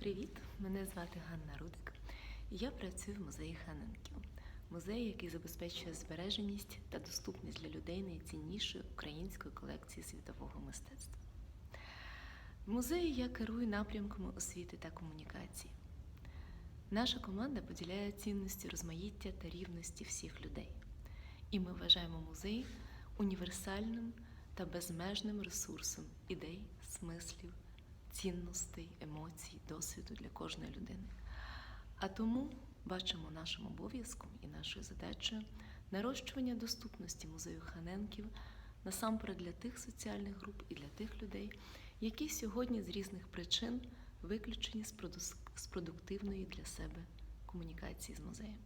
Привіт! Мене звати Ганна Рудик. Я працюю в музеї Ханенків. Музей, який забезпечує збереженість та доступність для людей найціннішої української колекції світового мистецтва. В музеї я керую напрямками освіти та комунікації. Наша команда поділяє цінності розмаїття та рівності всіх людей. І ми вважаємо музей універсальним та безмежним ресурсом ідей, смислів, цінностей, емоцій, досвіду для кожної людини. А тому бачимо нашим обов'язком і нашою задачею нарощування доступності музею Ханенків насамперед для тих соціальних груп і для тих людей, які сьогодні з різних причин виключені з продуктивної для себе комунікації з музеєм.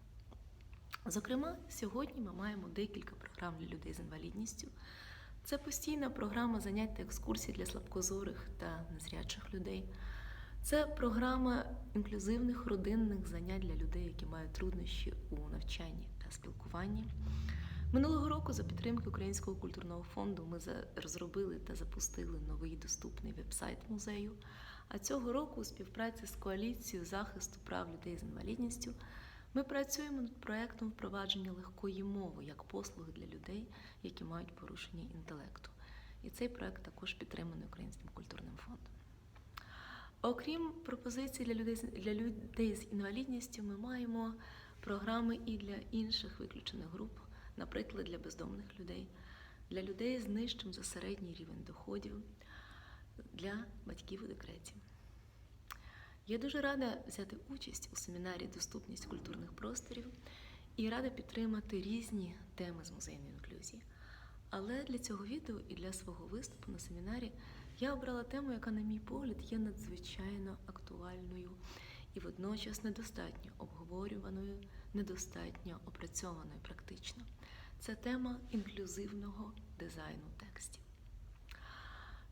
Зокрема, сьогодні ми маємо декілька програм для людей з інвалідністю. Це постійна програма занять та екскурсій для слабкозорих та незрячих людей. Це програма інклюзивних родинних занять для людей, які мають труднощі у навчанні та спілкуванні. Минулого року за підтримки Українського культурного фонду ми розробили та запустили новий доступний веб-сайт музею. А цього року у співпраці з коаліцією захисту прав людей з інвалідністю ми працюємо над проектом впровадження легкої мови як послуги для людей, які мають порушення інтелекту. І цей проект також підтриманий Українським культурним фондом. Окрім пропозицій для людей, для людей з інвалідністю, ми маємо програми і для інших виключених груп, наприклад, для бездомних людей, для людей з нижчим за середній рівень доходів, для батьків у декреті. Я дуже рада взяти участь у семінарі Доступність культурних просторів і рада підтримати різні теми з музейної інклюзії. Але для цього відео і для свого виступу на семінарі я обрала тему, яка, на мій погляд, є надзвичайно актуальною і водночас недостатньо обговорюваною, недостатньо опрацьованою практично. Це тема інклюзивного дизайну текстів.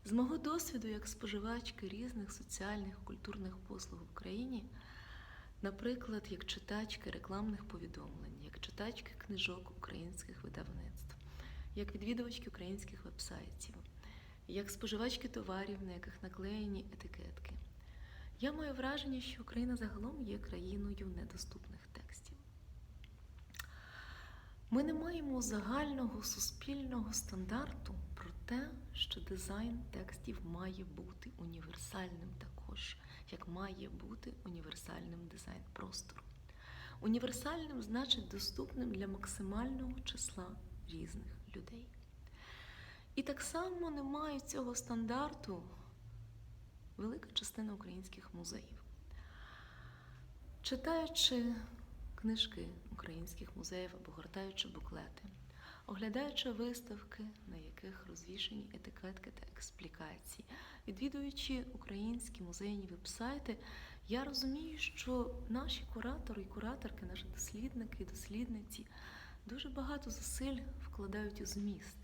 З мого досвіду як споживачки різних соціальних культурних послуг в Україні, наприклад, як читачки рекламних повідомлень, як читачки книжок українських видавництв, як відвідувачки українських вебсайтів, як споживачки товарів, на яких наклеєні етикетки, я маю враження, що Україна загалом є країною недоступних текстів. Ми не маємо загального суспільного стандарту те, що дизайн текстів має бути універсальним також, як має бути універсальним дизайн простору. Універсальним значить доступним для максимального числа різних людей. І так само не мають цього стандарту велика частина українських музеїв. Читаючи книжки українських музеїв або гортаючи буклети, оглядаючи виставки, на яких розвішені етикетки та експлікації, відвідуючи українські музейні вебсайти, я розумію, що наші куратори і кураторки, наші дослідники і дослідниці дуже багато зусиль вкладають у зміст,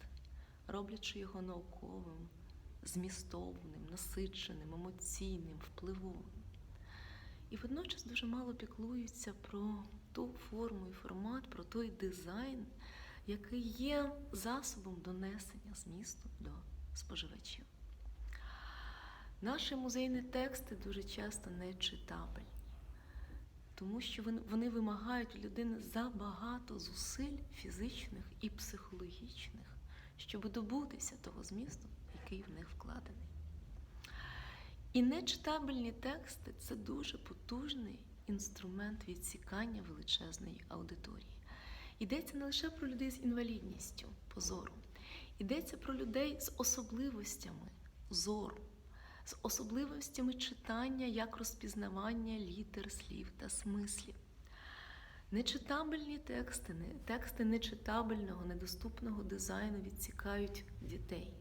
роблячи його науковим, змістовним, насиченим, емоційним, впливовим. І водночас дуже мало піклуються про ту форму і формат, про той дизайн, який є засобом донесення змісту до споживачів. Наші музейні тексти дуже часто нечитабельні, тому що вони- вимагають у людини забагато зусиль фізичних і психологічних, щоб добутися того змісту, який в них вкладений. І нечитабельні тексти це дуже потужний інструмент відсікання величезної аудиторії. Йдеться не лише про людей з інвалідністю позору, йдеться про людей з особливостями зору, з особливостями читання як розпізнавання літер, слів та смислів. Нечитабельні тексти, тексти нечитабельного, недоступного дизайну відсікають дітей.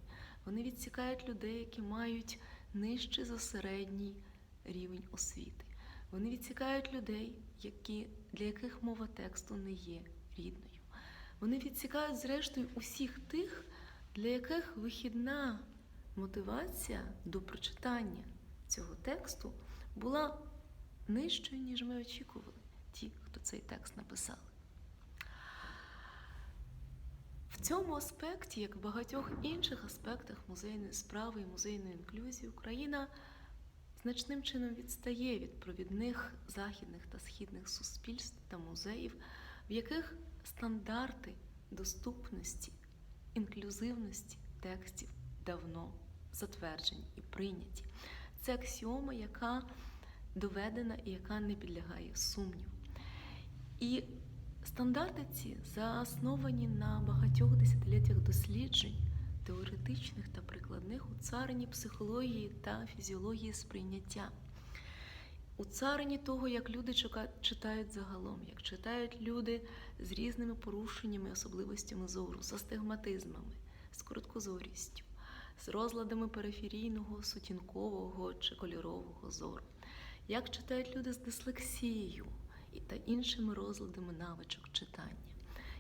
Вони відсікають людей, які мають нижче за середній рівень освіти. Вони відсікають людей, які, для яких мова тексту не є рідною. Вони відсікають, зрештою, усіх тих, для яких вихідна мотивація до прочитання цього тексту була нижчою, ніж ми очікували, ті, хто цей текст написали. В цьому аспекті, як в багатьох інших аспектах музейної справи і музейної інклюзії, Україна значним чином відстає від провідних західних та східних суспільств та музеїв, в яких стандарти доступності, інклюзивності текстів давно затверджені і прийняті. Це аксіома, яка доведена і яка не підлягає сумніву. І стандарти ці засновані на багатьох десятиліттях досліджень, теоретичних та прикладних у царині психології та фізіології сприйняття. У царині того, як люди читають загалом, як читають люди з різними порушеннями, особливостями зору, з астигматизмами, з короткозорістю, з розладами периферійного, сутінкового чи кольорового зору, як читають люди з дислексією та іншими розладами навичок читання,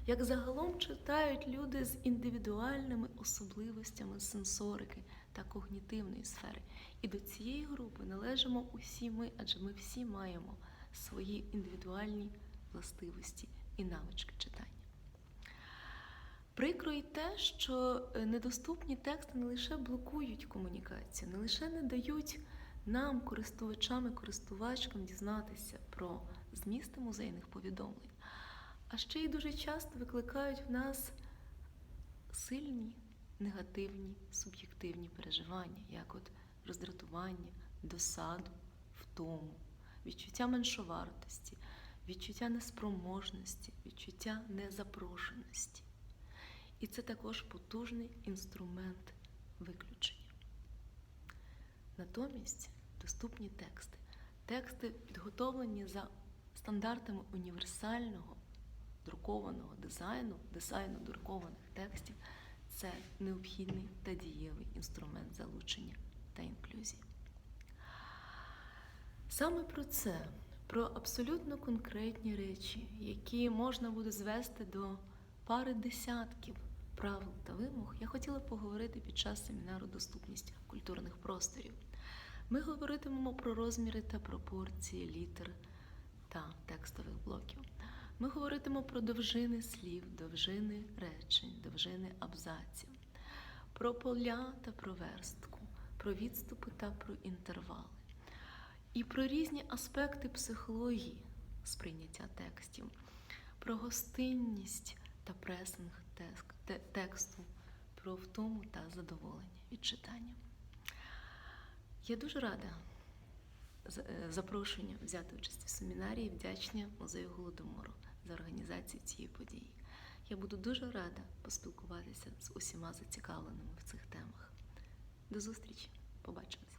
як загалом читають люди з індивідуальними особливостями сенсорики та когнітивної сфери. І до цієї групи належимо усі ми, адже ми всі маємо свої індивідуальні властивості і навички читання. Прикро й те, що е, недоступні тексти не лише блокують комунікацію, не лише не дають нам, користувачам і користувачкам, дізнатися про змісти музейних повідомлень, а ще й дуже часто викликають в нас сильні негативні суб'єктивні переживання, як от роздратування, досаду, втому, відчуття меншовартості, відчуття неспроможності, відчуття незапрошеності. І це також потужний інструмент виключення. Натомість доступні тексти. Тексти підготовлені за стандартами універсального друкованого дизайну, дизайну друкованих текстів це необхідний та дієвий інструмент залучення та інклюзії. Саме про це, про абсолютно конкретні речі, які можна буде звести до пари десятків правил та вимог, я хотіла поговорити під час семінару Доступність культурних просторів. Ми говоритимемо про розміри та пропорції літер та текстових блоків. Ми говоритимемо про довжини слів, довжини речень, довжини абзаців, про поля та про верстку, про відступи та про інтервали, і про різні аспекти психології сприйняття текстів, про гостинність та пресинг тексту, про втому та задоволення від читання. Я дуже рада е, взяти участь у семінарі і вдячна музею Голодомору за організацію цієї події. Я буду дуже рада поспілкуватися з усіма зацікавленими в цих темах. До зустрічі! Побачимо!